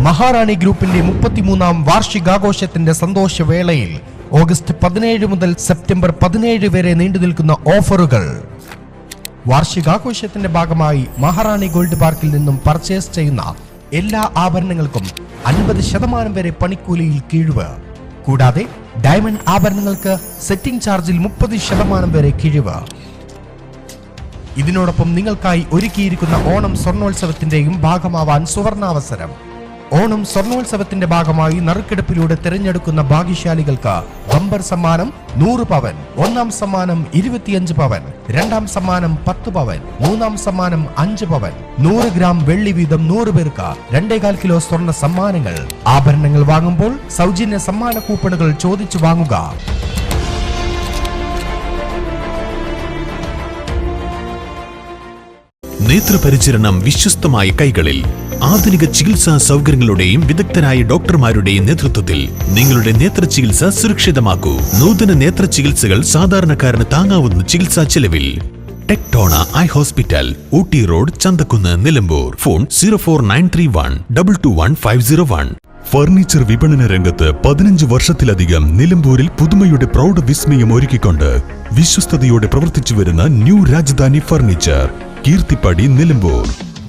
മഹാറാണി ഗ്രൂപ്പിന്റെ മുപ്പത്തിമൂന്നാം വാർഷികാഘോഷത്തിന്റെ സന്തോഷവേളയിൽ ഓഗസ്റ്റ് പതിനേഴ് മുതൽ സെപ്റ്റംബർ പതിനേഴ് വരെ നീണ്ടു നിൽക്കുന്ന ഓഫറുകൾ. വാർഷികാഘോഷത്തിന്റെ ഭാഗമായി മഹാറാണി ഗോൾഡ് പാർക്കിൽ നിന്നും പർച്ചേസ് ചെയ്യുന്ന എല്ലാ ആഭരണങ്ങൾക്കും അൻപത് ശതമാനം വരെ പണിക്കൂലിയിൽ കിഴിവ്. കൂടാതെ ഡയമണ്ട് ആഭരണങ്ങൾക്ക് സെറ്റിംഗ് ചാർജിൽ മുപ്പത് ശതമാനം വരെ കിഴിവ്. ഇതിനോടൊപ്പം നിങ്ങൾക്കായി ഒരുക്കിയിരിക്കുന്ന ഓണം സ്വർണോത്സവത്തിന്റെയും ഭാഗമാവാൻ സുവർണാവസരം. ഓണം സ്വർണോത്സവത്തിന്റെ ഭാഗമായി നറുക്കെടുപ്പിലൂടെ തിരഞ്ഞെടുക്കുന്ന ഭാഗ്യശാലികൾക്ക് ബമ്പർ സമ്മാനം നൂറ് പവൻ ഒന്നാം സമ്മാനം ഇരുപത്തിയഞ്ച് പവൻ രണ്ടാം സമ്മാനം പത്ത് പവൻ മൂന്നാം സമ്മാനം അഞ്ച് പവൻ നൂറ് ഗ്രാം വെള്ളി വീതം നൂറ് പേർക്ക് രണ്ടേകാൽ കിലോ സ്വർണ സമ്മാനങ്ങൾ. ആഭരണങ്ങൾ വാങ്ങുമ്പോൾ സൗജന്യ സമ്മാന കൂപ്പണുകൾ ചോദിച്ചു വാങ്ങുക. നേത്രപരിചരണം വിശ്വസ്തമായ കൈകളിൽ. ആധുനിക ചികിത്സാ സൗകര്യങ്ങളുടെയും വിദഗ്ധരായ ഡോക്ടർമാരുടെയും നേതൃത്വത്തിൽ നിങ്ങളുടെ നേത്ര ചികിത്സ സുരക്ഷിതമാക്കൂ. നൂതന നേത്ര ചികിത്സകൾ സാധാരണക്കാരന് താങ്ങാവുന്ന ചികിത്സാ ചെലവിൽ. ടെക്ടോണ eye hospital Ooty road Chanthakkunnu Nilambur. Phone zero four nine three one double two one five zero one. Furniture വിപണന രംഗത്ത് പതിനഞ്ച് വർഷത്തിലധികം നിലമ്പൂരിൽ പുതുമയുടെ പ്രൗഢ വിസ്മയം ഒരുക്കിക്കൊണ്ട് വിശ്വസ്തയോടെ പ്രവർത്തിച്ചു വരുന്ന ന്യൂ രാജധാനി ഫർണിച്ചർ. കീർത്തിപ്പടി നിലമ്പൂർ.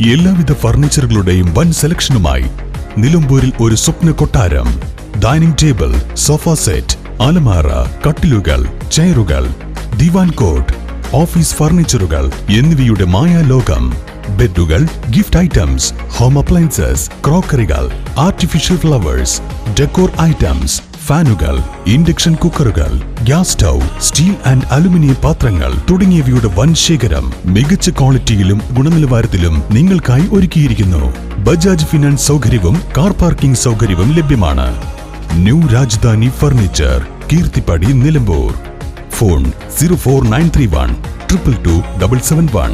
എല്ലാവിധ ഫർണിച്ചറുകളുടെയും വൻ സെലക്ഷനുമായി നിലമ്പൂരിൽ ഒരു സ്വപ്ന കൊട്ടാരം. ഡൈനിങ് ടേബിൾ സോഫ സെറ്റ് അലമാറ കട്ടിലുകൾ ചെയറുകൾ ദിവാൻ കോട്ട് ഓഫീസ് ഫർണിച്ചറുകൾ എന്നിവയുടെ മായാലോകം. ബെഡുകൾ ഗിഫ്റ്റ് ഐറ്റംസ് ഹോം അപ്ലയൻസസ് ക്രോക്കറികൾ ആർട്ടിഫിഷ്യൽ ഫ്ലവേഴ്സ് ഡെക്കോർ ഐറ്റംസ് ഫാനുകൾ induction കുക്കറുകൾ gas stove steel and aluminium പാത്രങ്ങൾ തുടങ്ങിയവയുടെ വൻ ശേഖരം മികച്ച ക്വാളിറ്റിയിലും ഗുണനിലവാരത്തിലും നിങ്ങൾക്കായി ഒരുക്കിയിരിക്കുന്നു. ബജാജ് ഫിനാൻസ് സൗകര്യവും കാർ പാർക്കിംഗ് സൗകര്യവും ലഭ്യമാണ്. New Rajadhani furniture Keerthippadi Nilambur. Phone zero four nine three one triple two double seven one.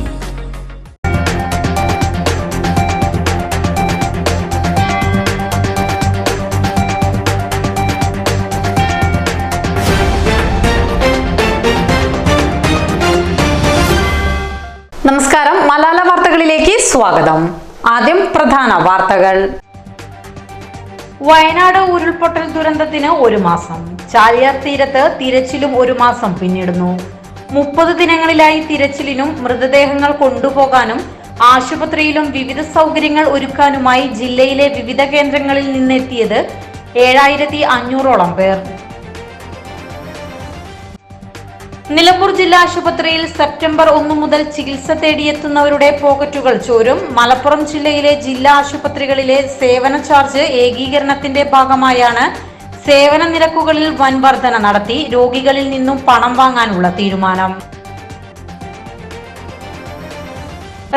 സ്വാഗതം. ആദ്യം പ്രധാന വാർത്തകൾ. വയനാട് ഉരുൾപൊട്ടൽ ദുരന്തത്തിന് ഒരു മാസം. ചാലിയാർ തീരത്ത് തിരച്ചിലും ഒരു മാസം പിന്നിടുന്നു. മുപ്പത് ദിനങ്ങളിലായി തിരച്ചിലിനും മൃതദേഹങ്ങൾ കൊണ്ടുപോകാനും ആശുപത്രിയിലും വിവിധ സൗകര്യങ്ങൾ ഒരുക്കാനുമായി ജില്ലയിലെ വിവിധ കേന്ദ്രങ്ങളിൽ നിന്നെത്തിയത് ഏഴായിരത്തി അഞ്ഞൂറോളം പേർ. നിലമ്പൂർ ജില്ലാ ആശുപത്രിയിൽ സെപ്റ്റംബർ ഒന്ന് മുതൽ ചികിത്സ തേടിയെത്തുന്നവരുടെ പോക്കറ്റുകൾ ചോരും. മലപ്പുറം ജില്ലയിലെ ജില്ലാ ആശുപത്രികളിലെ സേവന ചാർജ് ഏകീകരണത്തിന്റെ ഭാഗമായാണ് സേവന നിരക്കുകളിൽ വൻ വർധന നടത്തി രോഗികളിൽ നിന്നും പണം വാങ്ങാനുള്ള തീരുമാനം.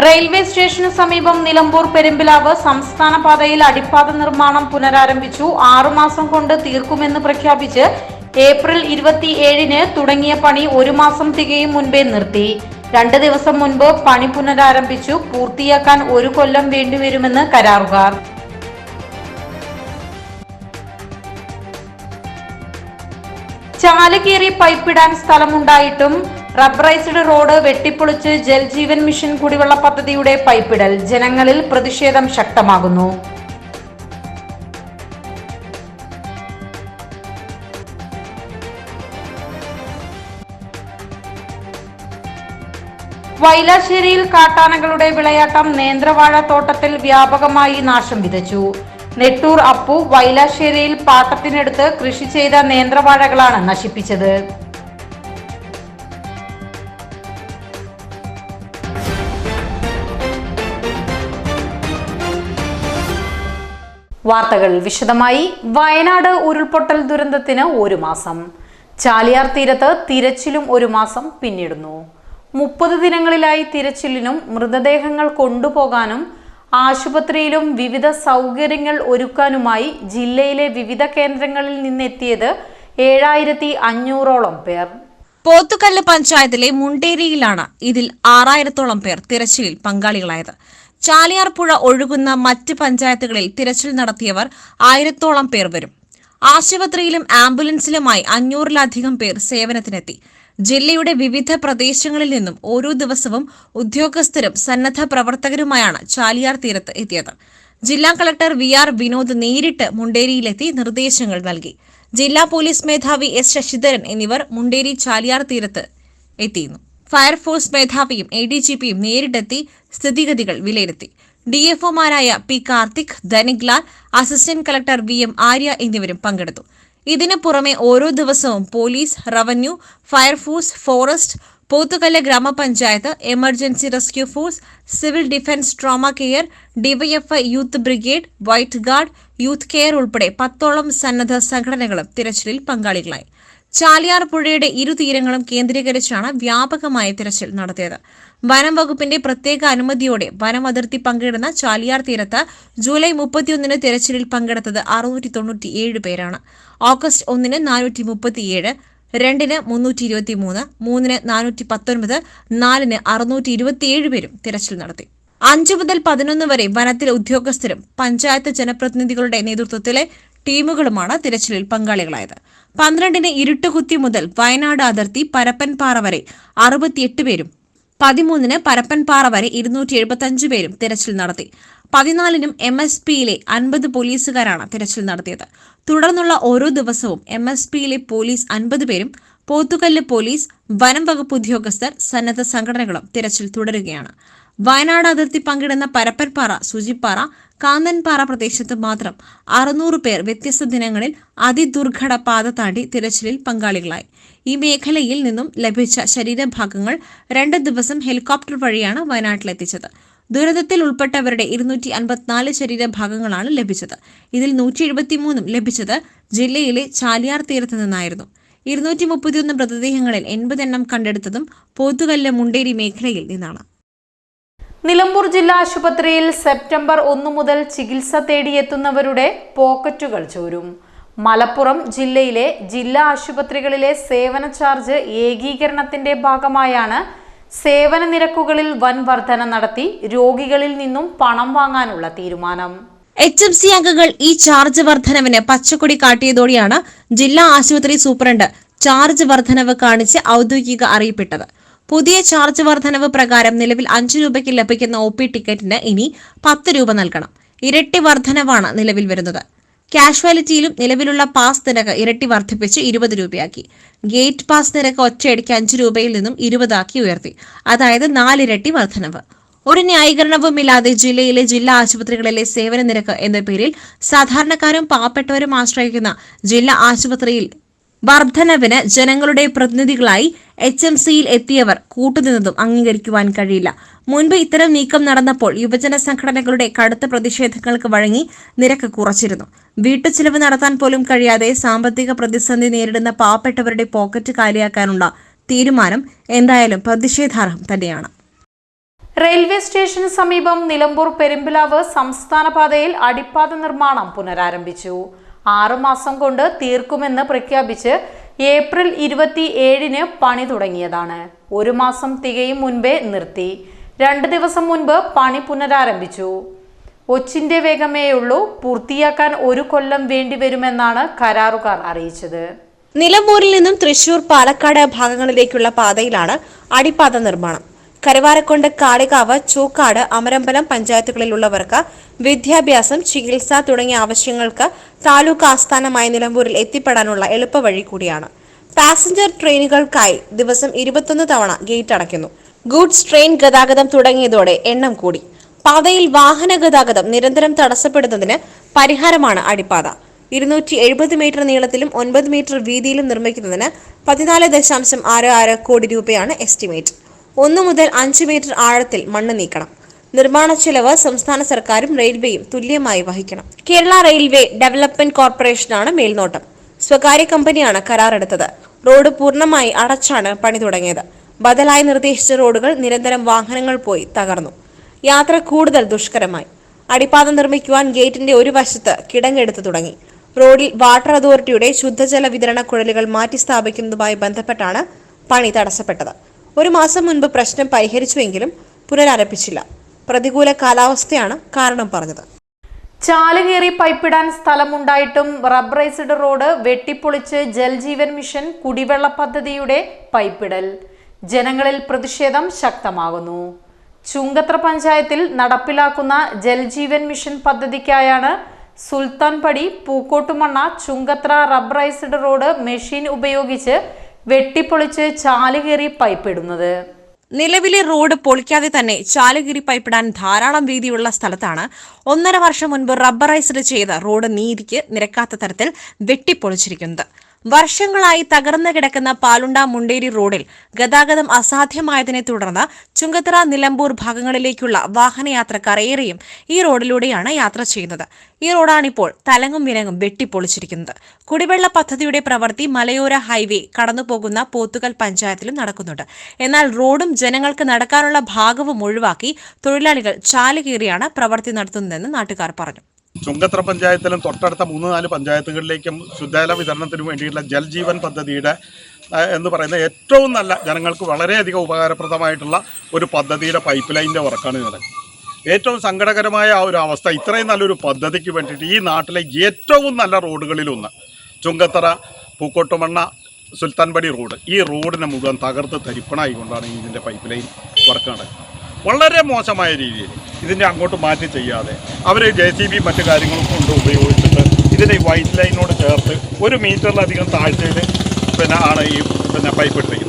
റെയിൽവേ സ്റ്റേഷന് സമീപം നിലമ്പൂർ പെരുമ്പിലാവ് സംസ്ഥാന പാതയിൽ അടിപ്പാത നിർമ്മാണം പുനരാരംഭിച്ചു. ആറുമാസം കൊണ്ട് തീർക്കുമെന്ന് പ്രഖ്യാപിച്ച് ഏപ്രിൽ ഇരുപത്തി ഏഴിന് തുടങ്ങിയ പണി ഒരു മാസം തികയും മുൻപേ നിർത്തി. രണ്ട് ദിവസം മുൻപ് പണി പുനരാരംഭിച്ചു. പൂർത്തിയാക്കാൻ ഒരു കൊല്ലം വേണ്ടിവരുമെന്ന് കരാറുകാർ. ചാലുകേറി പൈപ്പിടാൻ സ്ഥലമുണ്ടായിട്ടും റബ്ബറൈസ്ഡ് റോഡ് വെട്ടിപ്പൊളിച്ച് ജൽജീവൻ മിഷൻ കുടിവെള്ള പദ്ധതിയുടെ പൈപ്പിടൽ ജനങ്ങളിൽ പ്രതിഷേധം ശക്തമാകുന്നു. വൈലാശ്ശേരിയിൽ കാട്ടാനകളുടെ വിളയാട്ടം നേന്ത്രവാഴ തോട്ടത്തിൽ വ്യാപകമായി നാശം വിതച്ചു. നെട്ടൂർ അപ്പു വൈലാശ്ശേരിയിൽ പാട്ടത്തിനടുത്ത് കൃഷി ചെയ്ത നേന്ത്രവാഴകളാണ് നശിപ്പിച്ചത്. വാർത്തകൾ വിശദമായി. വയനാട് ഉരുൾപൊട്ടൽ ദുരന്തത്തിന് ഒരു മാസം. ചാലിയാർ തീരത്ത് തിരച്ചിലും ഒരു മാസം പിന്നിടുന്നു. മുപ്പത് ദിനങ്ങളിലായി തിരച്ചിലിനും മൃതദേഹങ്ങൾ കൊണ്ടുപോകാനും ആശുപത്രിയിലും വിവിധ സൗകര്യങ്ങൾ ഒരുക്കാനുമായി ജില്ലയിലെ വിവിധ കേന്ദ്രങ്ങളിൽ നിന്നെത്തിയത് ഏഴായിരത്തി അഞ്ഞൂറോളം പേർ. പോത്തുകല്ല് പഞ്ചായത്തിലെ മുണ്ടേരിയിലാണ് ഇതിൽ ആറായിരത്തോളം പേർ തിരച്ചിലിൽ പങ്കാളികളായത്. ചാലിയാർ പുഴ ഒഴുകുന്ന മറ്റ് പഞ്ചായത്തുകളിൽ തിരച്ചിൽ നടത്തിയവർ ആയിരത്തോളം പേർ വരും. ആശുപത്രിയിലും ആംബുലൻസിലുമായി അഞ്ഞൂറിലധികം പേർ സേവനത്തിനെത്തി. ജില്ലയുടെ വിവിധ പ്രദേശങ്ങളിൽ നിന്നും ഓരോ ദിവസവും ഉദ്യോഗസ്ഥരും സന്നദ്ധ പ്രവർത്തകരുമായാണ് ചാലിയാർ തീരത്ത് എത്തിയത്. ജില്ലാ കളക്ടർ വി ആർ വിനോദ് നേരിട്ട് മുണ്ടേരിയിലെത്തി നിർദ്ദേശങ്ങൾ നൽകി. ജില്ലാ പോലീസ് മേധാവി എസ് ശശിധരൻ എന്നിവർ മുണ്ടേരി ചാലിയാർ തീരത്ത് എത്തിയിരുന്നു. ഫയർഫോഴ്സ് മേധാവിയും എ ഡി ജി പിയും നേരിട്ടെത്തി സ്ഥിതിഗതികൾ വിലയിരുത്തി. D ഡിഎഫ്ഒമാരായ P Karthik Dhanik Lal assistant collector V M Arya എന്നിവരും പങ്കെടുത്തു. ഇതിനു പുറമെ ഓരോ ദിവസവും police revenue fire force forest Pothukallu ഗ്രാമപഞ്ചായത്ത് emergency rescue force civil defence trauma care DYFI youth brigade white guard youth care ഉൾപ്പെടെ പത്തോളം സന്നദ്ധ സംഘടനകളും തിരച്ചിലിൽ പങ്കാളികളായി. ചാലിയാർ പുഴയുടെ ഇരു തീരങ്ങളും കേന്ദ്രീകരിച്ചാണ് വ്യാപകമായ തിരച്ചിൽ നടത്തിയത്. വനം വകുപ്പിന്റെ പ്രത്യേക അനുമതിയോടെ വനം അതിർത്തി പങ്കിടുന്ന ചാലിയാർ തീരത്ത് ജൂലൈ മുപ്പത്തിയൊന്നിന് തിരച്ചിലിൽ പങ്കെടുത്തത് അറുന്നൂറ്റി തൊണ്ണൂറ്റിയേഴ് പേരാണ്. ഓഗസ്റ്റ് ഒന്നിന് നാനൂറ്റി മുപ്പത്തിയേഴ് രണ്ടിന് മുന്നൂറ്റി ഇരുപത്തി മൂന്ന് മൂന്നിന് നാനൂറ്റി പത്തൊൻപത് നാലിന് അറുന്നൂറ്റി ഇരുപത്തിയേഴ് പേരും തിരച്ചിൽ നടത്തി. അഞ്ചു മുതൽ പതിനൊന്ന് വരെ വനത്തിലെ ഉദ്യോഗസ്ഥരും പഞ്ചായത്ത് ജനപ്രതിനിധികളുടെ നേതൃത്വത്തിലെ ടീമുകളുമാണ് തിരച്ചിലിൽ പങ്കാളികളായത്. പന്ത്രണ്ടിന് ഇരുട്ടുകുത്തി മുതൽ വയനാട് അതിർത്തി പരപ്പൻപാറ വരെ അറുപത്തിയെട്ട് പേരും പതിമൂന്നിന് പരപ്പൻപാറ വരെ ഇരുന്നൂറ്റി എഴുപത്തഞ്ച് പേരും തിരച്ചിൽ നടത്തി. പതിനാലിനും എം എസ് പിയിലെ അൻപത് പോലീസുകാരാണ് തിരച്ചിൽ നടത്തിയത്. തുടർന്നുള്ള ഓരോ ദിവസവും എം എസ് പിയിലെ പോലീസ് അൻപത് പേരും പോത്തുകല്ല് പോലീസ് വനം വകുപ്പ് ഉദ്യോഗസ്ഥർ സന്നദ്ധ സംഘടനകളും തിരച്ചിൽ തുടരുകയാണ്. വയനാട് അതിർത്തി പങ്കിടുന്ന പരപ്പൻപാറ സുജിപ്പാറ കാന്തൻപാറ പ്രദേശത്ത് മാത്രം അറുന്നൂറ് പേർ വ്യത്യസ്ത ദിനങ്ങളിൽ അതിദുർഘട പാത താണ്ടി തിരച്ചിലിൽ പങ്കാളികളായി. ഈ മേഖലയിൽ നിന്നും ലഭിച്ച ശരീരഭാഗങ്ങൾ രണ്ട് ദിവസം ഹെലികോപ്റ്റർ വഴിയാണ് വയനാട്ടിലെത്തിച്ചത്. ദുരന്തത്തിൽ ഉൾപ്പെട്ടവരുടെ ഇരുന്നൂറ്റി അൻപത്തിനാല് ശരീരഭാഗങ്ങളാണ് ലഭിച്ചത്. ഇതിൽ നൂറ്റി എഴുപത്തിമൂന്നും ലഭിച്ചത് ജില്ലയിലെ ചാലിയാർ തീരത്ത് നിന്നായിരുന്നു. ഇരുന്നൂറ്റി മുപ്പത്തിയൊന്ന് മൃതദേഹങ്ങളിൽ എൺപതെണ്ണം കണ്ടെടുത്തതും പോത്തുകല്ല് മുണ്ടേരി മേഖലയിൽ നിന്നാണ്. നിലമ്പൂർ ജില്ലാ ആശുപത്രിയിൽ സെപ്റ്റംബർ ഒന്ന് മുതൽ ചികിത്സ തേടിയെത്തുന്നവരുടെ പോക്കറ്റുകൾ ചോരും. മലപ്പുറം ജില്ലയിലെ ജില്ലാ ആശുപത്രികളിലെ സേവന ചാർജ് ഏകീകരണത്തിന്റെ ഭാഗമായാണ് സേവന നിരക്കുകളിൽ വൻ വർധന നടത്തി രോഗികളിൽ നിന്നും പണം വാങ്ങാനുള്ള തീരുമാനം. എച്ച് എം സി അംഗങ്ങൾ ഈ ചാർജ് വർധനവിന് പച്ചക്കൊടി കാട്ടിയതോടെയാണ് ജില്ലാ ആശുപത്രി സൂപ്രണ്ട് ചാർജ് വർധനവ് കാണിച്ച് ഔദ്യോഗിക അറിയിപ്പിട്ടത്. പുതിയ ചാർജ് വർധനവ് പ്രകാരം നിലവിൽ അഞ്ചു രൂപയ്ക്ക് ലഭിക്കുന്ന ഒ പി ടിക്കറ്റിന് ഇനി പത്ത് രൂപ നൽകണം. ഇരട്ടി വർധനവാണ് നിലവിൽ വരുന്നത്. കാഷ്വാലിറ്റിയിലും നിലവിലുള്ള പാസ് നിരക്ക് ഇരട്ടി വർദ്ധിപ്പിച്ച് ഇരുപത് രൂപയാക്കി. ഗേറ്റ് പാസ് നിരക്ക് ഒറ്റയടിക്ക് അഞ്ച് രൂപയിൽ നിന്നും ഇരുപതാക്കി ഉയർത്തി. അതായത് നാലിരട്ടി വർധനവ്. ഒരു ന്യായീകരണവുമില്ലാതെ ജില്ലയിലെ ജില്ലാ ആശുപത്രികളിലെ സേവന നിരക്ക് എന്ന പേരിൽ സാധാരണക്കാരും പാവപ്പെട്ടവരും ആശ്രയിക്കുന്ന ജില്ലാ ആശുപത്രിയിൽ വർധനവിന് ജനങ്ങളുടെ പ്രതിനിധികളായി എച്ച് എം സിയിൽ എത്തിയവർ കൂട്ടുനിന്നതും അംഗീകരിക്കുവാൻ കഴിയില്ല. മുൻപ് ഇത്തരം നീക്കം നടന്നപ്പോൾ യുവജന സംഘടനകളുടെ കടുത്ത പ്രതിഷേധങ്ങൾക്ക് വഴങ്ങി നിരക്ക് കുറച്ചിരുന്നു. വീട്ടുചിലവ് നടത്താൻ പോലും കഴിയാതെ സാമ്പത്തിക പ്രതിസന്ധി നേരിടുന്ന പാവപ്പെട്ടവരുടെ പോക്കറ്റ് കാലിയാക്കാനുള്ള തീരുമാനം എന്തായാലും പ്രതിഷേധാർഹം തന്നെയാണ്. റെയിൽവേ സ്റ്റേഷന് സമീപം നിലമ്പൂർ പെരുമ്പിലാവ് സംസ്ഥാന പാതയിൽ അടിപ്പാത നിർമ്മാണം പുനരാരംഭിച്ചു. ആറുമാസം കൊണ്ട് തീർക്കുമെന്ന് പ്രഖ്യാപിച്ച് ഏപ്രിൽ ഇരുപത്തി ഏഴിന് പണി തുടങ്ങിയതാണ്. ഒരു മാസം തികയും മുൻപേ നിർത്തി. രണ്ട് ദിവസം മുൻപ് പണി പുനരാരംഭിച്ചു. ഒച്ചിന്റെ വേഗമേയുള്ളൂ പൂർത്തിയാക്കാൻ ഒരു കൊല്ലം വേണ്ടിവരുമെന്നാണ് കരാറുകാർ അറിയിച്ചത്. നിലമ്പൂരിൽ നിന്നും തൃശൂർ പാലക്കാട് ഭാഗങ്ങളിലേക്കുള്ള പാതയിലാണ് അടിപ്പാത നിർമ്മാണം. കരുവാരക്കുണ്ട് കാളികാവ് ചൂക്കാട് അമരമ്പലം പഞ്ചായത്തുകളിലുള്ളവർക്ക് വിദ്യാഭ്യാസം ചികിത്സ തുടങ്ങിയ ആവശ്യങ്ങൾക്ക് താലൂക്ക് ആസ്ഥാനമായ നിലമ്പൂരിൽ എത്തിപ്പെടാനുള്ള എളുപ്പവഴി കൂടിയാണ്. പാസഞ്ചർ ട്രെയിനുകൾക്കായി ദിവസം ഇരുപത്തൊന്ന് തവണ ഗേറ്റ് അടയ്ക്കുന്നു. ഗുഡ്സ് ട്രെയിൻ ഗതാഗതം തുടങ്ങിയതോടെ എണ്ണം കൂടി. പാതയിൽ വാഹന ഗതാഗതം നിരന്തരം തടസ്സപ്പെടുന്നതിന് പരിഹാരമാണ് അടിപ്പാത. ഇരുന്നൂറ്റി എഴുപത് മീറ്റർ നീളത്തിലും ഒൻപത് മീറ്റർ വീതിയിലും നിർമ്മിക്കുന്നതിന് പതിനാല് ദശാംശം ആറ് ആറ് കോടി രൂപയാണ് എസ്റ്റിമേറ്റ്. ഒന്നു മുതൽ അഞ്ച് മീറ്റർ ആഴത്തിൽ മണ്ണ് നീക്കണം. നിർമ്മാണ ചെലവ് സംസ്ഥാന സർക്കാരും റെയിൽവേയും തുല്യമായി വഹിക്കണം. കേരള റെയിൽവേ ഡെവലപ്മെന്റ് കോർപ്പറേഷനാണ് മേൽനോട്ടം. സ്വകാര്യ കമ്പനിയാണ് കരാറെടുത്തത്. റോഡ് പൂർണമായി അടച്ചാണ് പണി തുടങ്ങിയത്. ബദലായി നിർദ്ദേശിച്ച റോഡുകൾ നിരന്തരം വാഹനങ്ങൾ പോയി തകർന്നു. യാത്ര കൂടുതൽ ദുഷ്കരമായി. അടിപ്പാത നിർമ്മിക്കുവാൻ ഗേറ്റിന്റെ ഒരു വശത്ത് കിടങ്ങെടുത്തു തുടങ്ങി. റോഡിൽ വാട്ടർ അതോറിറ്റിയുടെ ശുദ്ധജല വിതരണ കുഴലുകൾ മാറ്റി സ്ഥാപിക്കുന്നതുമായി ബന്ധപ്പെട്ടാണ് പണി തടസ്സപ്പെട്ടത്. ഒരു മാസം മുൻപ് പ്രശ്നം പരിഹരിച്ചുവെങ്കിലും പുനരാരംഭിച്ചില്ല. പ്രതികൂല കാലാവസ്ഥയാണ് കാരണം പറഞ്ഞത്. ചാലുകേറി പൈപ്പിടാൻ സ്ഥലമുണ്ടായിട്ടും റബ്ബറൈസ്ഡ് റോഡ് വെട്ടിപ്പൊളിച്ച് ജൽജീവൻ മിഷൻ കുടിവെള്ള പദ്ധതിയുടെ പൈപ്പിടൽ. ജനങ്ങളിൽ പ്രതിഷേധം ശക്തമാകുന്നു. ചുങ്കത്ര പഞ്ചായത്തിൽ നടപ്പിലാക്കുന്ന Jal Jeevan mission പദ്ധതിക്കായാണ് Sultanpadi Pookkottumanna Chungathara rubberised road machine ഉപയോഗിച്ച് വെട്ടിപ്പൊളിച്ച് ചാലുകേറി പൈപ്പിടുന്നത് നിലവിലെ റോഡ് പൊളിക്കാതെ തന്നെ ചാലുകീറി പൈപ്പിടാൻ ധാരാളം വീതിയുള്ള സ്ഥലത്താണ് ഒന്നര വർഷം മുൻപ് റബ്ബറൈസ്ഡ് ചെയ്ത റോഡ് നീതിക്ക് നിരക്കാത്ത തരത്തിൽ വെട്ടിപ്പൊളിച്ചിരിക്കുന്നത്. വർഷങ്ങളായി തകർന്നു കിടക്കുന്ന പാലുണ്ട മുണ്ടേരി റോഡിൽ ഗതാഗതം അസാധ്യമായതിനെ തുടർന്ന് ചുങ്കത്തറ നിലമ്പൂർ ഭാഗങ്ങളിലേക്കുള്ള വാഹനയാത്രക്കാർ ഏറെയും ഈ റോഡിലൂടെയാണ് യാത്ര ചെയ്യുന്നത്. ഈ റോഡാണിപ്പോൾ തലങ്ങും വിലങ്ങും വെട്ടിപ്പൊളിച്ചിരിക്കുന്നത്. കുടിവെള്ള പദ്ധതിയുടെ പ്രവൃത്തി മലയോര ഹൈവേ കടന്നുപോകുന്ന പോത്തുകൽ പഞ്ചായത്തിലും നടക്കുന്നുണ്ട്. എന്നാൽ റോഡും ജനങ്ങൾക്ക് നടക്കാനുള്ള ഭാഗവും ഒഴിവാക്കി തൊഴിലാളികൾ ചാലുകീറിയാണ് പ്രവൃത്തി നടത്തുന്നതെന്ന് നാട്ടുകാർ പറഞ്ഞു. ചുങ്കത്ര പഞ്ചായത്തിലും തൊട്ടടുത്ത മൂന്ന് നാല് പഞ്ചായത്തുകളിലേക്കും ശുദ്ധജല വിതരണത്തിന് വേണ്ടിയിട്ടുള്ള ജൽജീവൻ പദ്ധതിയുടെ എന്ന് പറയുന്ന ഏറ്റവും നല്ല ജനങ്ങൾക്ക് വളരെയധികം ഉപകാരപ്രദമായിട്ടുള്ള ഒരു പദ്ധതിയുടെ പൈപ്പ് ലൈനിന്റെ വർക്കാണ് ഇത്. ഏറ്റവും സങ്കടകരമായ ആ ഒരു അവസ്ഥ ഇത്രയും നല്ലൊരു പദ്ധതിക്ക് വേണ്ടിയിട്ട് ഈ നാട്ടിലെ ഏറ്റവും നല്ല റോഡുകളിലൊന്ന് ചുങ്കത്തറ പൂക്കോട്ടുമണ്ണ സുൽത്താൻപടി റോഡ്. ഈ റോഡിനെ മുഴുവൻ തകർത്ത് തരിപ്പണായി കൊണ്ടാണ് ഇതിന്റെ പൈപ്പ് ലൈൻ വർക്ക് നടക്കുന്നത്. വളരെ മോശമായ രീതിയിൽ ഇതിന്റെ അങ്ങോട്ട് മാറ്റി ചെയ്യാതെ അവർ ജെ സി ബി മറ്റു കാര്യങ്ങളും കൊണ്ട് ഉപയോഗിച്ചിട്ട് ഇതിന്റെ വൈറ്റ് ലൈനോട് ചേർത്ത് ഒരു മീറ്ററിലധികം താഴ്ചയിൽ പിന്നെ ആണ് ഈ പിന്നെ പൈപ്പ് ഇട്ടിരിക്കുന്നത്.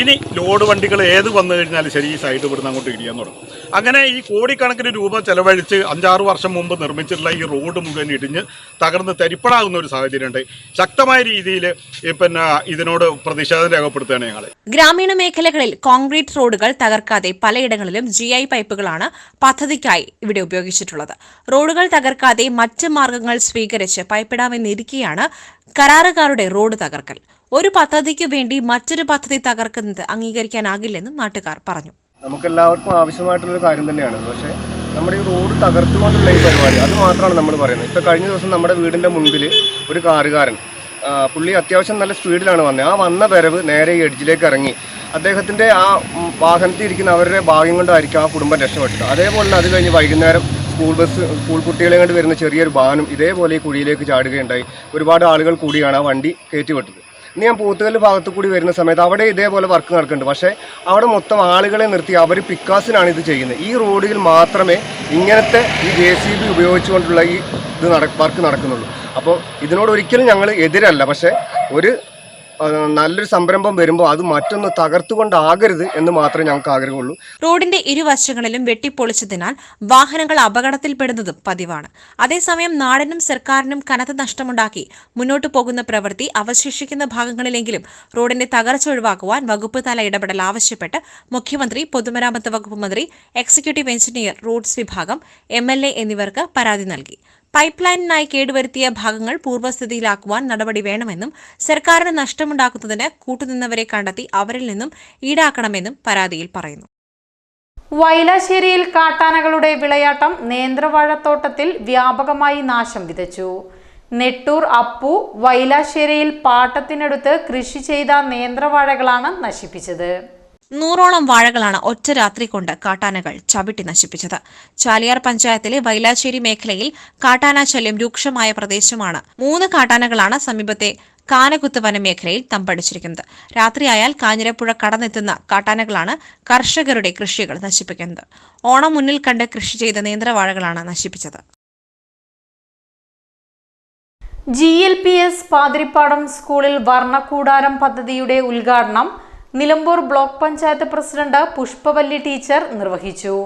ഇനി ലോഡ് വണ്ടികൾ ഏത് വന്നു കഴിഞ്ഞാലും ശരി ഈ സൈഡ് ഇവിടുന്ന് അങ്ങോട്ട് ഇടിയാൻ തുടങ്ങും. അങ്ങനെ ഈ കോടിക്കണക്കിന് രൂപ ചെലവഴിച്ച് അഞ്ചാറ് വർഷം മുമ്പ് നിർമ്മിച്ചിട്ടുള്ള ഈ റോഡ് മുഴുവൻ ഇടിഞ്ഞ് തകർന്ന് തരിപ്പടാകുന്ന ഒരു സാഹചര്യമുണ്ട്. ശക്തമായ രീതിയിൽ പിന്നെ ഇതിനോട് പ്രതിഷേധം രേഖപ്പെടുത്തുകയാണ് ഞങ്ങൾ ഗ്രാമീണ മേഖലകളിൽ കോൺക്രീറ്റ് റോഡുകൾ തകർക്കാതെ പലയിടങ്ങളിലും ജി ഐ പൈപ്പുകളാണ് പദ്ധതിക്കായി ഇവിടെ ഉപയോഗിച്ചിട്ടുള്ളത്. റോഡുകൾ തകർക്കാതെ മറ്റ് മാർഗങ്ങൾ സ്വീകരിച്ച് പൈപ്പിടാമെന്നിരിക്കെയാണ് കരാറുകാരുടെ റോഡ് തകർക്കൽ. ഒരു പദ്ധതിക്ക് വേണ്ടി മറ്റൊരു പദ്ധതി തകർക്കുന്നത് അംഗീകരിക്കാനാകില്ലെന്നും നാട്ടുകാർ പറഞ്ഞു. നമുക്കെല്ലാവർക്കും ആവശ്യമായിട്ടുള്ളൊരു കാര്യം തന്നെയാണ്. പക്ഷേ നമ്മുടെ ഈ റോഡ് തകർത്തുകൊണ്ടുള്ള ഈ പരിപാടി അത് മാത്രമാണ് നമ്മൾ പറയുന്നത്. ഇപ്പോൾ കഴിഞ്ഞ ദിവസം നമ്മുടെ വീടിന്റെ മുൻപിൽ ഒരു കാറുകാരൻ പുള്ളി അത്യാവശ്യം നല്ല സ്പീഡിലാണ് വന്നത് ആ വന്ന വരവ് നേരെ ഈ എഡ്ജിലേക്ക് ഇറങ്ങി. അദ്ദേഹത്തിന്റെ ആ വാഹനത്തിൽ ഇരിക്കുന്ന അവരുടെ ഭാഗ്യം കൊണ്ടായിരിക്കും ആ കുടുംബം രക്ഷപ്പെട്ടത്. അതേപോലെ അത് കഴിഞ്ഞ് വൈകുന്നേരം സ്കൂൾ ബസ് സ്കൂൾ കുട്ടികളെ കൊണ്ട് വരുന്ന ചെറിയൊരു വാഹനം ഇതേപോലെ ഈ കുഴിയിലേക്ക് ചാടുകയുണ്ടായി. ഒരുപാട് ആളുകൾ കൂടിയാണ് ആ വണ്ടി കയറ്റിവിട്ടത്. ഞാൻ പൂത്തുകല്ല് ഭാഗത്തു കൂടി വരുന്ന സമയത്ത് അവിടെ ഇതേപോലെ വർക്ക് നടക്കുന്നുണ്ട്. പക്ഷേ അവിടെ മൊത്തം ആളുകളെ നിർത്തി. അവർ പിക്കാസിനാണ് ഇത് ചെയ്യുന്നത്. ഈ റോഡിൽ മാത്രമേ ഇങ്ങനത്തെ ഈ ജെ സി ബി ഉപയോഗിച്ചുകൊണ്ടുള്ള ഈ ഇത് നട വർക്ക് നടക്കുന്നുള്ളൂ. അപ്പോൾ ഇതിനോട് ഒരിക്കലും ഞങ്ങൾ എതിരല്ല. പക്ഷേ ഒരു നല്ലൊരു സംരംഭം വരുമ്പോൾ അത് മറ്റൊന്ന് തകർത്തുകൊണ്ടാകരുത് എന്ന് മാത്രമേ ഞങ്ങൾക്ക് ആഗ്രഹമുള്ളൂ. റോഡിന്റെ ഇരുവശങ്ങളിലും വെട്ടിപ്പൊളിച്ചതിനാൽ വാഹനങ്ങൾ അപകടത്തിൽപ്പെടുന്നതും പതിവാണ്. അതേസമയം നാടിനും സർക്കാരിനും കനത്ത നഷ്ടമുണ്ടാക്കി. മുന്നോട്ടു പോകുന്ന പ്രവൃത്തി അവശേഷിക്കുന്ന ഭാഗങ്ങളിലെങ്കിലും റോഡിന്റെ തകർച്ച ഒഴിവാക്കുവാൻ വകുപ്പ് തല ഇടപെടൽ ആവശ്യപ്പെട്ട് മുഖ്യമന്ത്രി പൊതുമരാമത്ത് വകുപ്പ് മന്ത്രി എക്സിക്യൂട്ടീവ് എഞ്ചിനീയർ റോഡ്സ് വിഭാഗം എം എന്നിവർക്ക് പരാതി നൽകി. പൈപ്പ് ലൈനിനായി കേടുവരുത്തിയ ഭാഗങ്ങൾ പൂർവസ്ഥിതിയിലാക്കുവാൻ നടപടി വേണമെന്നും സർക്കാരിന് നഷ്ടമുണ്ടാക്കുന്നതിന് കൂട്ടുനിന്നവരെ കണ്ടെത്തി അവരിൽ നിന്നും ഈടാക്കണമെന്നും പരാതിയിൽ പറയുന്നു. വൈലാശ്ശേരിയിൽ കാട്ടാനകളുടെ വിളയാട്ടം നേന്ത്രവാഴത്തോട്ടത്തിൽ വ്യാപകമായി നാശം വിതച്ചു. നെട്ടൂർ അപ്പു വൈലാശ്ശേരിയിൽ പാട്ടത്തിനടുത്ത് കൃഷി ചെയ്ത നേന്ത്രവാഴകളാണ് നശിപ്പിച്ചത്. നൂറോളം വാഴകളാണ് ഒറ്റ രാത്രി കൊണ്ട് കാട്ടാനകൾ ചവിട്ടി നശിപ്പിച്ചത്. ചാലിയാർ പഞ്ചായത്തിലെ വൈലാശ്ശേരി മേഖലയിൽ കാട്ടാന ശല്യം രൂക്ഷമായ പ്രദേശമാണ്. മൂന്ന് കാട്ടാനകളാണ് സമീപത്തെ കാനകുത്ത് വനമേഖലയിൽ തമ്പടിച്ചിരിക്കുന്നത്. രാത്രിയായാൽ കാഞ്ഞിരപ്പുഴ കടന്നെത്തുന്ന കാട്ടാനകളാണ് കർഷകരുടെ കൃഷികൾ നശിപ്പിക്കുന്നത്. ഓണം മുന്നിൽ കണ്ട് കൃഷി ചെയ്ത നേന്ത്രവാഴകളാണ് നശിപ്പിച്ചത്. G L P S Pathirippadam സ്കൂളിൽ വർണക്കൂടാരം പദ്ധതിയുടെ ഉദ്ഘാടനം Nilambur block panchayat president Pushpavalli teacher നിർവഹിച്ചു.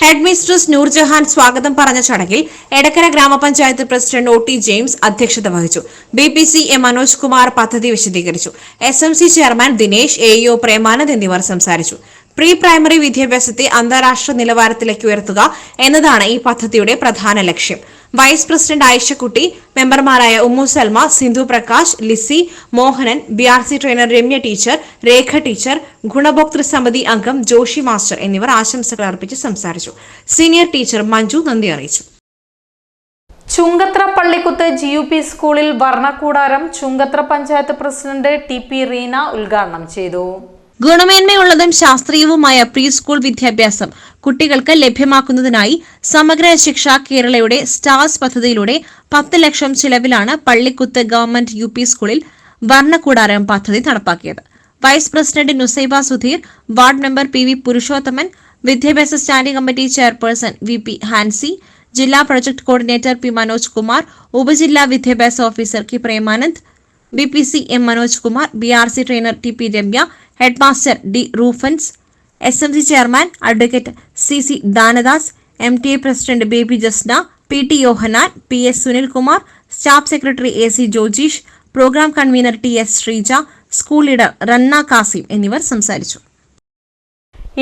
ഹെഡ് മിസ്ട്രസ് നൂർജഹാൻ സ്വാഗതം പറഞ്ഞ ചടങ്ങിൽ എടക്കര ഗ്രാമപഞ്ചായത്ത് പ്രസിഡന്റ് ഒ ടി ജെയിംസ് അധ്യക്ഷത വഹിച്ചു. B P C A Manoj Kumar പദ്ധതി വിശദീകരിച്ചു. S M C chairman Dinesh A EO Premanand എന്നിവർ സംസാരിച്ചു. പ്രീ പ്രൈമറി വിദ്യാഭ്യാസത്തെ അന്താരാഷ്ട്ര നിലവാരത്തിലേക്ക് ഉയർത്തുക എന്നതാണ് ഈ പദ്ധതിയുടെ പ്രധാന ലക്ഷ്യം. വൈസ് പ്രസിഡന്റ് ആയിഷക്കുട്ടി മെമ്പർമാരായ Ummu Salma Sindhu Prakash Lissy Mohanan B R C trainer Ramya teacher Rekha teacher ഗുണഭോക്തൃ സമിതി അംഗം ജോഷി മാസ്റ്റർ എന്നിവർ ആശംസകൾ അർപ്പിച്ച് സംസാരിച്ചു. സീനിയർ ടീച്ചർ മഞ്ജു നന്ദി അറിയിച്ചു. Chungathara Pallikuthu G U P സ്കൂളിൽ വർണക്കൂടാരം Chungathara panchayat president T P Reena ഉദ്ഘാടനം ചെയ്തു. ഗുണമേന്മയുള്ളതും ശാസ്ത്രീയവുമായ പ്രീ സ്കൂൾ വിദ്യാഭ്യാസം കുട്ടികൾക്ക് ലഭ്യമാക്കുന്നതിനായി സമഗ്ര ശിക്ഷ കേരളയുടെ സ്റ്റാർസ് പദ്ധതിയിലൂടെ പത്ത് ലക്ഷം ചിലവിലാണ് പള്ളിക്കുത്ത് ഗവൺമെന്റ് യു സ്കൂളിൽ വർണകൂടാരം പദ്ധതി നടപ്പാക്കിയത്. Vice president Nusaiba Sudheer ward member P V Purushothaman വിദ്യാഭ്യാസ standing committee chairperson V P Hansi ജില്ലാ project coordinator P Manoj Kumar ഉപജില്ലാ വിദ്യാഭ്യാസ officer K Premanand B P C M Manoj Kumar B R C trainer T P Ramya head master D Rufance S M C chairman advocate C C Danadas M T A president Baby Jasna P T Yohannan P S Sunilkumar staff secretary A C Jojeesh program convener T S Sreeja school leader Ranna Kasim എന്നിവർ സംസാരിച്ചു.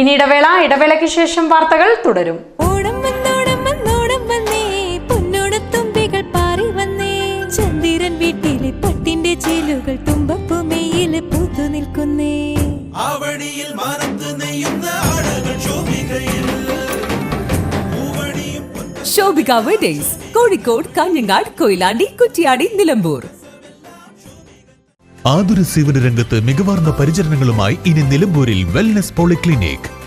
ഇനി ഇടവേള ഇടവേളയ്ക്ക് ശേഷം വാർത്തകൾ തുടരും. ഓണം വന്നോണം വന്നോണം വന്നേ. പൊന്നോടത്തുമ്പികൾ പാറി വന്നേ. ചന്ദിരൻ വീട്ടിൽ ചേലുകൾ തുമ്പപ്പുമയിൽ പൂത്തു നിൽക്കുന്നേ. അവടിയിൽ മാനത്ത് നെയ്യുന്ന ആടകൾ ശോഭികയിൽ. ശോഭിക വെഡിങ്സ് കോഴിക്കോട് കാഞ്ഞങ്ങാട് കൊയിലാണ്ടി കുറ്റിയാടി നിലമ്പൂർ. ആതുര സേവന രംഗത്ത് മികവാർന്ന പരിചരണങ്ങളുമായി ഇനി നിലമ്പൂരിൽ wellness polyclinic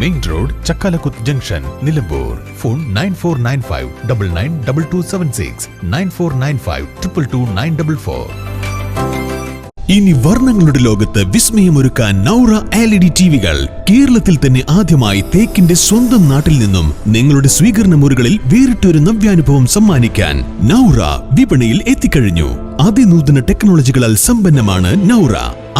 main road Chakkalakuthu junction Nilambur phone nine four nine five double nine double two seven six nine four nine five triple two nine double four ഇനി വർണങ്ങളുടെ ലോകത്ത് വിസ്മയമൊരുക്കാൻ നൗറ എൽ ഇ ഡി ടിവികൾ കേരളത്തിൽ തന്നെ ആദ്യമായി തേക്കിന്റെ സ്വന്തം നാട്ടിൽ നിന്നും നിങ്ങളുടെ സ്വീകരണ മുറികളിൽ വേറിട്ടൊരു നവ്യാനുഭവം സമ്മാനിക്കാൻ നൗറ വിപണിയിൽ എത്തിക്കഴിഞ്ഞു. അതിനൂതന ടെക്നോളജികളാൽ സമ്പന്നമാണ് Naura.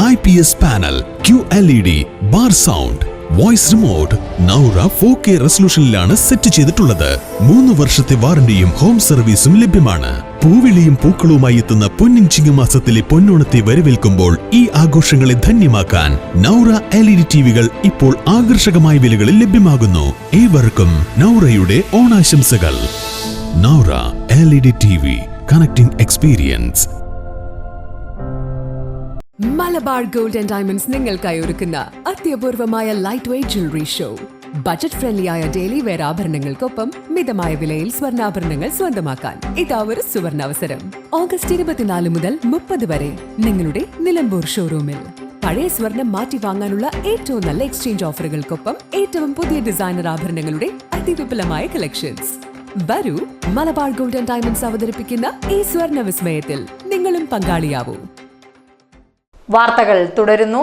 I P S panel Q L E D bar sound voice remote Naura four K റെസൊല്യൂഷനിലാണ് set ചെയ്തിട്ടുള്ളത്. മൂന്ന് വർഷത്തെ വാറണ്ടിയും ഹോം സർവീസും ലഭ്യമാണ്. പൂവിളിയും പൂക്കളുമായി എത്തുന്ന പൊന്നിൻ ചിങ്ങമാസത്തിലെ പൊന്നോണത്തെ വരവേൽക്കുമ്പോൾ ഈ ആഘോഷങ്ങളെ ധന്യമാക്കാൻ നൗറ എൽ ഇ ഡി ടിവികൾ ഇപ്പോൾ ആകർഷകമായ വിലകളിൽ ലഭ്യമാകുന്നു. ഏവർക്കും നൗറയുടെ ഓണാശംസകൾ. Naura L E D T V connecting experience Malabar gold and diamonds നിങ്ങൾക്കായി ഒരുക്കുന്ന അത്യപൂർവമായ light weight jewellery show budget ഫ്രണ്ട്ലിയായ daily wear ആഭരണങ്ങൾക്കൊപ്പം മിതമായ വിലയിൽ സ്വർണാഭരണങ്ങൾ സ്വന്തമാക്കാൻ. ഇതാ ഒരു സുവർണാവസരം. ഓഗസ്റ്റ് ഇരുപത്തിനാല് മുതൽ മുപ്പത് വരെ നിങ്ങളുടെ നിലമ്പൂർ ഷോറൂമിൽ പഴയ സ്വർണം മാറ്റി വാങ്ങാനുള്ള ഏറ്റവും നല്ല എക്സ്ചേഞ്ച് ഓഫറുകൾക്കൊപ്പം ഏറ്റവും പുതിയ ഡിസൈനർ ആഭരണങ്ങളുടെ അതിവിപുലമായ കളക്ഷൻസ് വരൂ മലബാർ ഗോൾഡ് ആൻഡ് ഡയമണ്ട്സ് അവതരിപ്പിക്കുന്ന ഈ സ്വർണ വിസ്മയത്തിൽ നിങ്ങളും പങ്കാളിയാവൂ. വാർത്തകൾ തുടരുന്നു.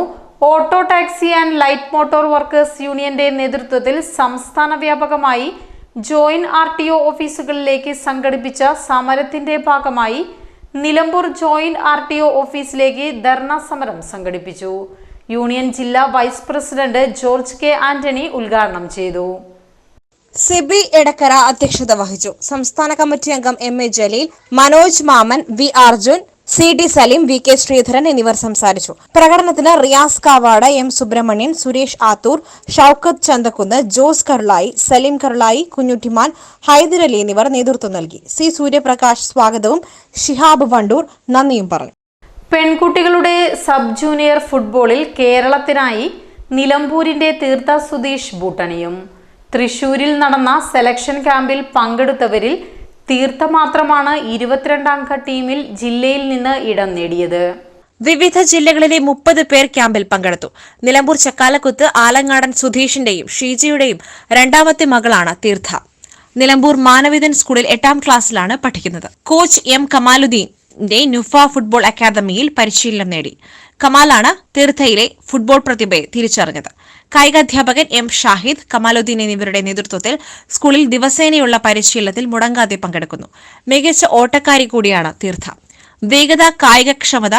Auto taxi and light motor workers യൂണിയന്റെ നേതൃത്വത്തിൽ സംസ്ഥാന വ്യാപകമായി ജോയിന്റ് ആർ ടി ഒ ഓഫീസുകളിലേക്ക് സംഘടിപ്പിച്ച സമരത്തിന്റെ ഭാഗമായി Nilambur joint R T O ഓഫീസിലേക്ക് ധർണ സമരം സംഘടിപ്പിച്ചു. യൂണിയൻ ജില്ലാ vice president George K Antony ഉദ്ഘാടനം ചെയ്തു. സിബി എടക്കര അധ്യക്ഷത വഹിച്ചു. സംസ്ഥാന കമ്മിറ്റി അംഗം M A Jaleel Manoj Maman V Arjun C D Saleem V K Sreedharan എന്നിവർ സംസാരിച്ചു. പ്രകടനത്തിന് റിയാസ് കാവാട് എം സുബ്രഹ്മണ്യൻ സുരേഷ് ആത്തൂർ ഷൌക്കത്ത് ചന്തക്കുന്ന് ജോസ് കർളായി സലീം കർളായി കുഞ്ഞുട്ടിമാൻ ഹൈദരലി എന്നിവർ നേതൃത്വം നൽകി. സി സൂര്യപ്രകാശ് സ്വാഗതവും ഷിഹാബ് വണ്ടൂർ നന്ദിയും പറഞ്ഞു. പെൺകുട്ടികളുടെ സബ് ജൂനിയർ ഫുട്ബോളിൽ കേരളത്തിനായി നിലമ്പൂരിന്റെ തീർത്ഥ സുധീഷ് ബൂട്ടണിയും. തൃശൂരിൽ നടന്ന സെലക്ഷൻ ക്യാമ്പിൽ പങ്കെടുത്തവരിൽ തീർത്ഥ മാത്രമാണ് ഇരുപത്തിരണ്ടാം ഘട്ട ടീമിൽ ജില്ലയിൽ നിന്ന് ഇടം നേടിയത്. വിവിധ ജില്ലകളിലെ മുപ്പത് പേർ ക്യാമ്പിൽ പങ്കെടുത്തു. നിലമ്പൂർ ചക്കാലക്കുത്ത് ആലങ്ങാടൻ സുധീഷിന്റെയും ഷീജയുടെയും രണ്ടാമത്തെ മകളാണ് തീർത്ഥ. നിലമ്പൂർ മാനവിതൻ സ്കൂളിൽ എട്ടാം ക്ലാസ്സിലാണ് പഠിക്കുന്നത്. Coach M Kamaluddeen Nufa football അക്കാദമിയിൽ പരിശീലനം നേടി. കമാലാണ് തീർത്ഥയിലെ ഫുട്ബോൾ പ്രതിഭയെ തിരിച്ചറിഞ്ഞത്. കായികാധ്യാപകൻ എം ഷാഹിദ് കമാലുദ്ദീൻ എന്നിവരുടെ നേതൃത്വത്തിൽ സ്കൂളിൽ ദിവസേനയുള്ള പരിശീലനത്തിൽ മുടങ്ങാതെ പങ്കെടുക്കുന്നു. മികച്ച ഓട്ടക്കാരി കൂടിയാണ് തീർത്ഥ. വേഗത കായികക്ഷമത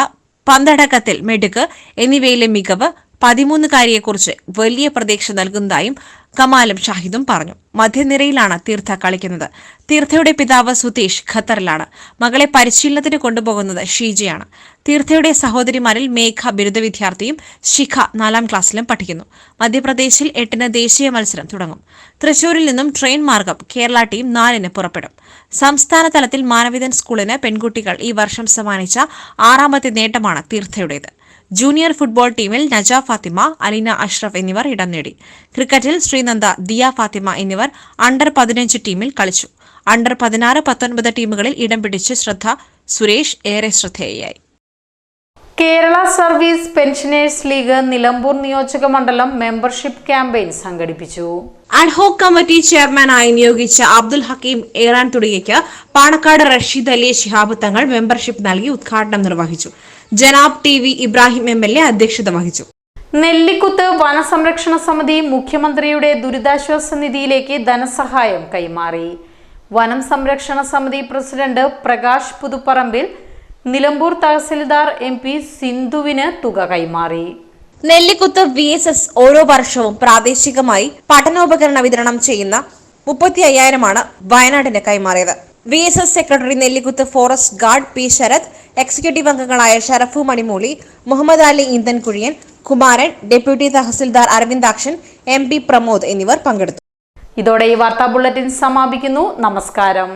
പന്തടക്കത്തിൽ മെടുക്ക് എന്നിവയിലെ മികവ് പതിമൂന്നുകാരിയെക്കുറിച്ച് വലിയ പ്രതീക്ഷ നൽകുന്നതായും കമാലും ഷാഹിദും പറഞ്ഞു. മധ്യനിരയിലാണ് തീർത്ഥ കളിക്കുന്നത്. തീർത്ഥയുടെ പിതാവ് സുതീഷ് ഖത്തറിലാണ്. മകളെ പരിശീലനത്തിന് കൊണ്ടുപോകുന്നത് ഷീജയാണ്. തീർത്ഥയുടെ സഹോദരിമാരിൽ മേഘ ബിരുദ വിദ്യാർത്ഥിയും ശിഖ നാലാം ക്ലാസ്സിലും പഠിക്കുന്നു. മധ്യപ്രദേശിൽ എട്ടിന് ദേശീയ മത്സരം തുടങ്ങും. തൃശൂരിൽ നിന്നും ട്രെയിൻ മാർഗം കേരള ടീം നാലിന് പുറപ്പെടും. സംസ്ഥാന തലത്തിൽ മാനവിതൻ സ്കൂളിന് പെൺകുട്ടികൾ ഈ വർഷം സമ്മാനിച്ച ആറാമത്തെ നേട്ടമാണ് തീർത്ഥയുടേത്. ജൂനിയർ ഫുട്ബോൾ ടീമിൽ നജ ഫാത്തിമ അലീന അഷ്റഫ് എന്നിവർ ഇടം നേടി. ക്രിക്കറ്റിൽ ശ്രീനന്ദ ദിയ ഫാത്തിമ എന്നിവർ അണ്ടർ പതിനഞ്ച് ടീമിൽ കളിച്ചു. അണ്ടർ പതിനാറ് പത്തൊൻപത് ടീമുകളിൽ ഇടം പിടിച്ച് ശ്രദ്ധ സുരേഷ് ഏറെ ശ്രദ്ധേയായി. Kerala service pensioners league Nilambur നിയോജക മണ്ഡലം മെമ്പർഷിപ്പ് ക്യാമ്പയിൻ സംഘടിപ്പിച്ചു. അഡ്ഹോക് കമ്മിറ്റി ചെയർമാനായി നിയോഗിച്ച അബ്ദുൽ ഹക്കീം ഏറാൻ തുടങ്ങിയക്ക് പാണക്കാട് റഷീദ് അലി ശിഹാബ് തങ്ങൾ മെമ്പർഷിപ്പ് നൽകി ഉദ്ഘാടനം നിർവഹിച്ചു. ജനാബ് T V Ibrahim M L A അധ്യക്ഷത വഹിച്ചു. നെല്ലിക്കുത്ത് വനസംരക്ഷണ സമിതി മുഖ്യമന്ത്രിയുടെ ദുരിതാശ്വാസ നിധിയിലേക്ക് ധനസഹായം കൈമാറി. വനം സംരക്ഷണ സമിതി president Prakash Puthuparambil Nilambur tahsildar M P സിന്ധുവിന് തുക കൈമാറി. നെല്ലിക്കുത്ത് വി എസ് എസ് ഓരോ വർഷവും പ്രാദേശികമായി പഠനോപകരണ വിതരണം ചെയ്യുന്ന മുപ്പത്തി അയ്യായിരമാണ് വയനാടിന് കൈമാറിയത്. V S S secretary Nellikuth forest guard P Sarath executive അംഗങ്ങളായ Sharafu Manimooli Muhammad Ali Indan Kuzhiyan Kumaran deputy tahsildar Aravindakshan M P Pramod എന്നിവർ പങ്കെടുത്തു. ഇതോടെ ഈ വാർത്താ ബുള്ളറ്റിൻ സമാപിക്കുന്നു. നമസ്കാരം.